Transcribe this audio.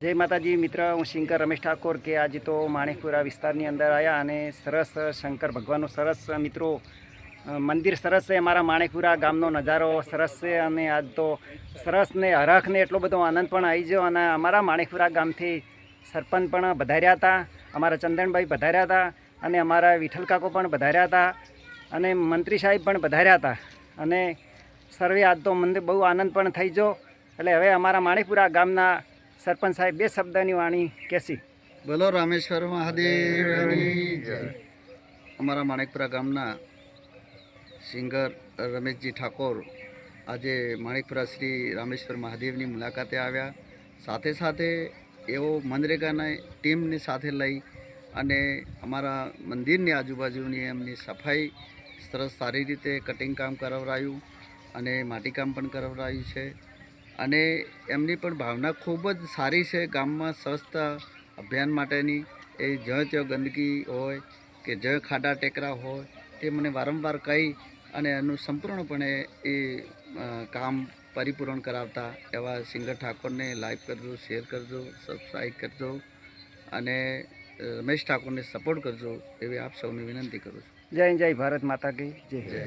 જય માતાજી, મિત્ર, હું શંકર રમેશ ઠાકોર કે આજે તો માણેકપુરા વિસ્તારની અંદર આવ્યા અને સરસ શંકર ભગવાનનું સરસ મિત્રો મંદિર સરસ છે અમારા માણેકપુરા ગામનો નજારો સરસ છે અને આજ તો સરસ ને હરખ ને એટલો બધો આનંદ પણ આવી ગયો અને અમારા માણેકપુરા ગામથી સરપંચ પણ વધાર્યા હતા, અમારા ચંદનભાઈ વધાર્યા હતા અને અમારા વિઠ્ઠલ કાકો પણ વધાર્યા હતા અને મંત્રી સાહેબ પણ વધાર્યા હતા અને સર્વે આજ તો મંદિર બહુ આનંદ પણ થઈ ગયો. એટલે હવે અમારા માણેકપુરા ગામના સરપંચ સાહેબ, બે શબ્દની વાણી કહેશી. બોલો, રામેશ્વર મહાદેવ અમારા માણેકપુરા ગામના સિંગર રમેશજી ઠાકોર આજે માણેકપુરા શ્રી રામેશ્વર મહાદેવની મુલાકાતે આવ્યા. સાથે સાથે એઓ મનરેગાના ટીમની સાથે લઈ અને અમારા મંદિરની આજુબાજુની એમની સફાઈ સરસ સારી રીતે કટિંગ કામ કરાવરાયું અને માટીકામ પણ કરાવરાયું છે. અને એમની પણ ભાવના ખૂબ જ સારી છે. ગામમાં સ્વચ્છતા અભિયાન માટેની એ જ્યાં ત્યાં ગંદકી હોય કે જ્યાં ખાડા ટેકરા હોય તે મને વારંવાર કહી અને એનું સંપૂર્ણપણે એ કામ પરિપૂર્ણ કરાવતા એવા સિંગર ઠાકોરને લાઈક કરજો શેર કરજો સબસ્ક્રાઈબ કરજો અને રમેશ ઠાકોરને સપોર્ટ કરજો એવી આપ સૌને વિનંતી કરું છું. જય જય ભારત માતા કી જય. જય.